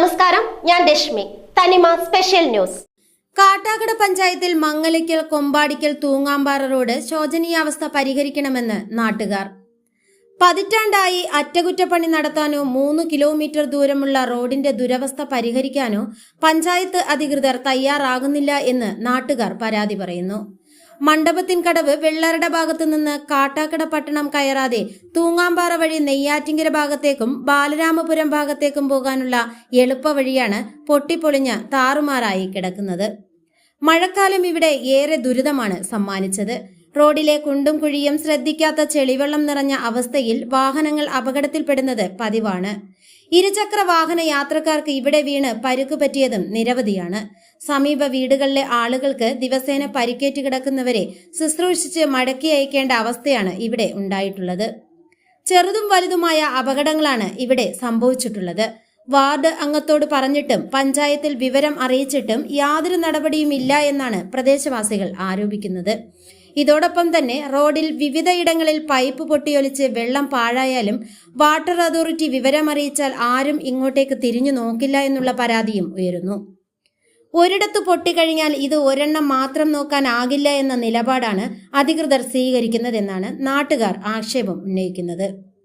രശ്മി. തനിമ special news. Kattakada പഞ്ചായത്തിൽ മംഗലിക്കൽ കൊമ്പാടിക്കൽ Thoongampara road ശോചനീയാവസ്ഥ പരിഹരിക്കണമെന്ന് നാട്ടുകാർ. പതിറ്റാണ്ടായി അറ്റകുറ്റപ്പണി നടത്താനോ മൂന്ന് കിലോമീറ്റർ ദൂരമുള്ള റോഡിന്റെ ദുരവസ്ഥ പരിഹരിക്കാനോ പഞ്ചായത്ത് അധികൃതർ തയ്യാറാകുന്നില്ല എന്ന് നാട്ടുകാർ പരാതി പറയുന്നു. മണ്ഡപത്തിൻകടവ് വെള്ളറട ഭാഗത്തു നിന്ന് കാട്ടാക്കട പട്ടണം കയറാതെ തൂങ്ങാമ്പാറ വഴി നെയ്യാറ്റിങ്കര ഭാഗത്തേക്കും ബാലരാമപുരം ഭാഗത്തേക്കും പോകാനുള്ള എളുപ്പവഴിയാണ് പൊട്ടിപ്പൊളിഞ്ഞ് താറുമാറായി കിടക്കുന്നത്. മഴക്കാലം ഇവിടെ ഏറെ ദുരിതമാണ് സമ്മാനിച്ചത്. റോഡിലെ കുണ്ടും കുഴിയും ശ്രദ്ധിക്കാത്ത ചെളിവെള്ളം നിറഞ്ഞ അവസ്ഥയിൽ വാഹനങ്ങൾ അപകടത്തിൽപ്പെടുന്നത് പതിവാണ്. ഇരുചക്ര വാഹന യാത്രക്കാർക്ക് ഇവിടെ വീണ് പരുക്ക് പറ്റിയതും നിരവധിയാണ്. സമീപ വീടുകളിലെ ആളുകൾക്ക് ദിവസേന പരിക്കേറ്റ് കിടക്കുന്നവരെ ശുശ്രൂഷിച്ച് മടക്കി അയക്കേണ്ട അവസ്ഥയാണ് ഇവിടെ ഉണ്ടായിട്ടുള്ളത്. ചെറുതും വലുതുമായ അപകടങ്ങളാണ് ഇവിടെ സംഭവിച്ചിട്ടുള്ളത്. വാർഡ് അംഗത്തോട് പറഞ്ഞിട്ടും പഞ്ചായത്തിൽ വിവരം അറിയിച്ചിട്ടും യാതൊരു നടപടിയും ഇല്ല എന്നാണ് പ്രദേശവാസികൾ ആരോപിക്കുന്നത്. ഇതോടൊപ്പം തന്നെ റോഡിൽ വിവിധയിടങ്ങളിൽ പൈപ്പ് പൊട്ടിയൊലിച്ച് വെള്ളം പാഴായാലും വാട്ടർ അതോറിറ്റി വിവരമറിയിച്ചാൽ ആരും ഇങ്ങോട്ടേക്ക് തിരിഞ്ഞു നോക്കില്ല എന്നുള്ള പരാതിയും ഉയരുന്നു. ഒരിടത്ത് പൊട്ടിക്കഴിഞ്ഞാൽ ഇത് ഒരെണ്ണം മാത്രം നോക്കാനാകില്ല എന്ന നിലപാടാണ് അധികൃതർ സ്വീകരിക്കുന്നതെന്നാണ് നാട്ടുകാർ ആക്ഷേപം ഉന്നയിക്കുന്നത്.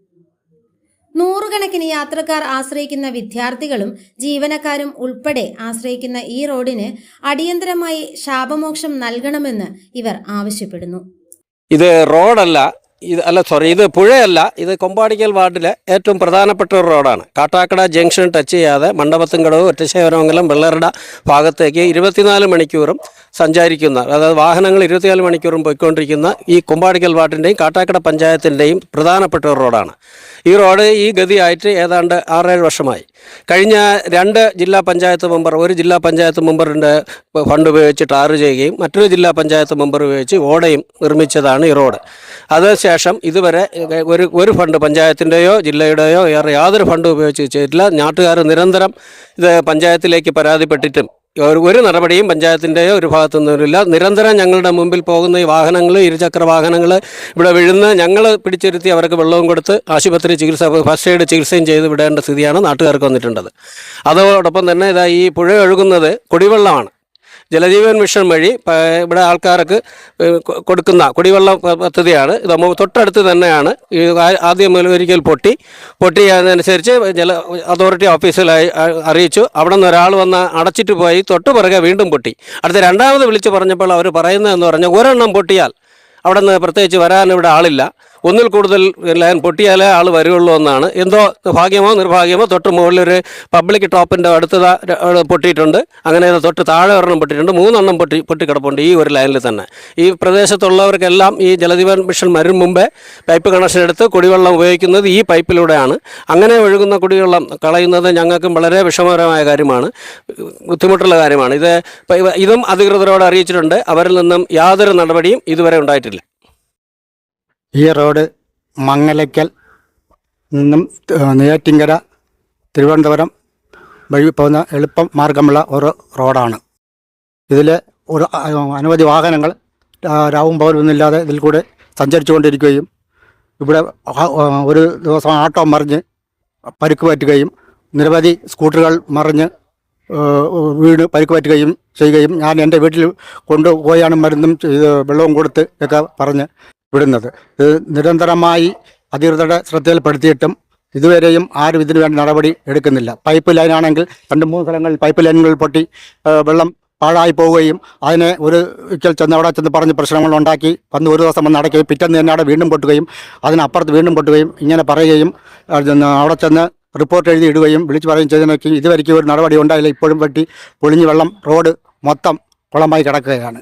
നൂറുകണക്കിന് യാത്രക്കാർ ആശ്രയിക്കുന്ന വിദ്യാർത്ഥികളും ജീവനക്കാരും ഉൾപ്പെടെ ആശ്രയിക്കുന്ന ഈ റോഡിന് അടിയന്തരമായി ശാപമോക്ഷം നൽകണമെന്ന് ഇവർ ആവശ്യപ്പെടുന്നു. ഇത് റോഡല്ല ഇത് അല്ല സോറി ഇത് പുഴയല്ല ഇത് കൊമ്പാടിക്കൽ വാർഡിലെ ഏറ്റവും പ്രധാനപ്പെട്ട ഒരു റോഡാണ്. കാട്ടാക്കട ജംഗ്ഷൻ ടച്ച് ചെയ്യാതെ മണ്ഡപത്തുംകടവ് ഒറ്റശേവരമംഗലം വെള്ളറട ഭാഗത്തേക്ക് ഇരുപത്തിനാല് മണിക്കൂറും സഞ്ചരിക്കുന്ന അതായത് വാഹനങ്ങൾ ഇരുപത്തിനാല് മണിക്കൂറും പോയിക്കൊണ്ടിരിക്കുന്ന ഈ കൊമ്പാടിക്കൽ വാർഡിന്റെയും കാട്ടാക്കട പഞ്ചായത്തിന്റെയും പ്രധാനപ്പെട്ട ഒരു റോഡാണ്. ഈ റോഡ് ഈ ഗതിയായിട്ട് ഏതാണ്ട് ആറേഴ് വർഷമായി. കഴിഞ്ഞ രണ്ട് ജില്ലാ പഞ്ചായത്ത് മെമ്പർ ഒരു ജില്ലാ പഞ്ചായത്ത് മെമ്പറിന്റെ ഫണ്ട് ഉപയോഗിച്ച് ടാർ ചെയ്യുകയും മറ്റൊരു ജില്ലാ പഞ്ചായത്ത് മെമ്പർ ഉപയോഗിച്ച് ഓടയും നിർമ്മിച്ചതാണ് ഈ റോഡ്. അതിനുശേഷം ഇതുവരെ ഒരു ഒരു ഫണ്ട് പഞ്ചായത്തിന്റെയോ ജില്ലയുടെയോ വേറെ യാതൊരു ഫണ്ട് ഉപയോഗിച്ച് ചെയ്തിട്ടില്ല നാട്ടുകാർ നിരന്തരം ഇത് പഞ്ചായത്തിലേക്ക് പരാതിപ്പെട്ടിട്ടും ഒരു നടപടിയും പഞ്ചായത്തിന്റെയോ ഒരു ഭാഗത്തു നിന്നുമില്ല നിരന്തരം ഞങ്ങളുടെ മുമ്പിൽ പോകുന്ന ഈ വാഹനങ്ങൾ ഇരുചക്ര വാഹനങ്ങൾ ഇവിടെ വീഴുന്ന ഞങ്ങൾ പിടിച്ചിരുത്തി അവർക്ക് വെള്ളവും കൊടുത്ത് ആശുപത്രി ചികിത്സ ഫസ്റ്റ് എയ്ഡ് ചികിത്സയും ചെയ്ത് വിടേണ്ട സ്ഥിതിയാണ് നാട്ടുകാർക്ക് വന്നിട്ടുള്ളത്. അതോടൊപ്പം തന്നെ ഇതാ ഈ പുഴ ഒഴുകുന്നത് കുടിവെള്ളമാണ്. ജലജീവൻ മിഷൻ വഴി ഇവിടെ ആൾക്കാർക്ക് കൊടുക്കുന്ന കുടിവെള്ള പദ്ധതിയാണ്. ഇത് തൊട്ടടുത്ത് തന്നെയാണ്. ഈ ആദ്യം ഒരിക്കൽ പൊട്ടി. പൊട്ടി അതിനനുസരിച്ച് ജല അതോറിറ്റി ഓഫീസിലായി അറിയിച്ചു. അവിടെ നിന്ന് ഒരാൾ വന്ന് അടച്ചിട്ട് പോയി. തൊട്ട് പുറകെ വീണ്ടും പൊട്ടി. അടുത്ത രണ്ടാമത് വിളിച്ച് പറഞ്ഞപ്പോൾ അവർ പറയുന്നതെന്ന് പറഞ്ഞാൽ ഒരെണ്ണം പൊട്ടിയാൽ അവിടെ നിന്ന് പ്രത്യേകിച്ച് വരാൻ ഇവിടെ ആളില്ല. ഒന്നിൽ കൂടുതൽ ലൈൻ പൊട്ടിയാലേ ആൾ വരുള്ളൂ എന്നാണ്. എന്തോ ഭാഗ്യമോ നിർഭാഗ്യമോ തൊട്ട് മുകളിലൊരു പബ്ലിക് ടോപ്പിന്റെ അടുത്തത് പൊട്ടിയിട്ടുണ്ട്. അങ്ങനെ തൊട്ട് താഴെ ഒരെണ്ണം പൊട്ടിയിട്ടുണ്ട്. മൂന്നെണ്ണം പൊട്ടി പൊട്ടിക്കിടപ്പുണ്ട് ഈ ഒരു ലൈനിൽ തന്നെ. ഈ പ്രദേശത്തുള്ളവർക്കെല്ലാം ഈ ജലജീവൻ മിഷൻ വരും മുമ്പേ പൈപ്പ് കണക്ഷൻ എടുത്ത് കുടിവെള്ളം ഉപയോഗിക്കുന്നത് ഈ പൈപ്പിലൂടെയാണ്. അങ്ങനെ ഒഴുകുന്ന കുടിവെള്ളം കളയുന്നത് ഞങ്ങൾക്കും വളരെ വിഷമകരമായ കാര്യമാണ്. ബുദ്ധിമുട്ടുള്ള കാര്യമാണ്. ഇത് ഇതും അധികൃതരോട് അറിയിച്ചിട്ടുണ്ട്. അവരിൽ നിന്നും യാതൊരു നടപടിയും ഇതുവരെ ഉണ്ടായിട്ടില്ല. ഈ റോഡ് മംഗലയ്ക്കൽ നിന്നും നെയ്യാറ്റിങ്കര തിരുവനന്തപുരം വഴി പോകുന്ന എളുപ്പം മാർഗമുള്ള ഒരു റോഡാണ്. ഇതിൽ ഒരു അനവധി വാഹനങ്ങൾ രാവും പകലൊന്നുമില്ലാതെ ഇതിൽ കൂടെ സഞ്ചരിച്ചു കൊണ്ടിരിക്കുകയും ഇവിടെ ഒരു ദിവസം ആട്ടോ മറിഞ്ഞ് പരുക്ക് പറ്റുകയും നിരവധി സ്കൂട്ടറുകൾ മറിഞ്ഞ് വീട് പരിക്ക് പറ്റുകയും ചെയ്യുകയും ഞാൻ എന്റെ വീട്ടിൽ കൊണ്ടുപോയാണ് മരുന്നും വെള്ളവും കൊടുത്ത് ഒക്കെ പറഞ്ഞ് വിടുന്നത്. ഇത് നിരന്തരമായി അധികൃതരുടെ ശ്രദ്ധയിൽപ്പെടുത്തിയിട്ടും ഇതുവരെയും ആരും ഇതിനു വേണ്ട നടപടി എടുക്കുന്നില്ല. പൈപ്പ് ലൈനാണെങ്കിൽ രണ്ട് മൂന്ന് സ്ഥലങ്ങളിൽ പൈപ്പ് ലൈനുകൾ പൊട്ടി വെള്ളം പാഴായി പോവുകയും അതിനെ ഒരു ഒരിക്കൽ ചെന്ന് അവിടെ ചെന്ന് പറഞ്ഞ് പ്രശ്നങ്ങൾ ഉണ്ടാക്കി വന്ന് ഒരു ദിവസം വന്ന് അടയ്ക്കുകയും പിറ്റേന്ന് തന്നെ അവിടെ വീണ്ടും പൊട്ടുകയും അതിനപ്പുറത്ത് വീണ്ടും പൊട്ടുകയും ഇങ്ങനെ പറയുകയും അവിടെ ചെന്ന് റിപ്പോർട്ട് എഴുതി ഇടുകയും വിളിച്ചു പറയുകയും ചെയ്തതിനൊക്കെ ഇതുവരെയ്ക്കും ഒരു നടപടി ഉണ്ടായില്ല. ഇപ്പോഴും വെട്ടി പൊളിഞ്ഞ് വെള്ളം റോഡ് മൊത്തം കുളമായി കിടക്കുകയാണ്.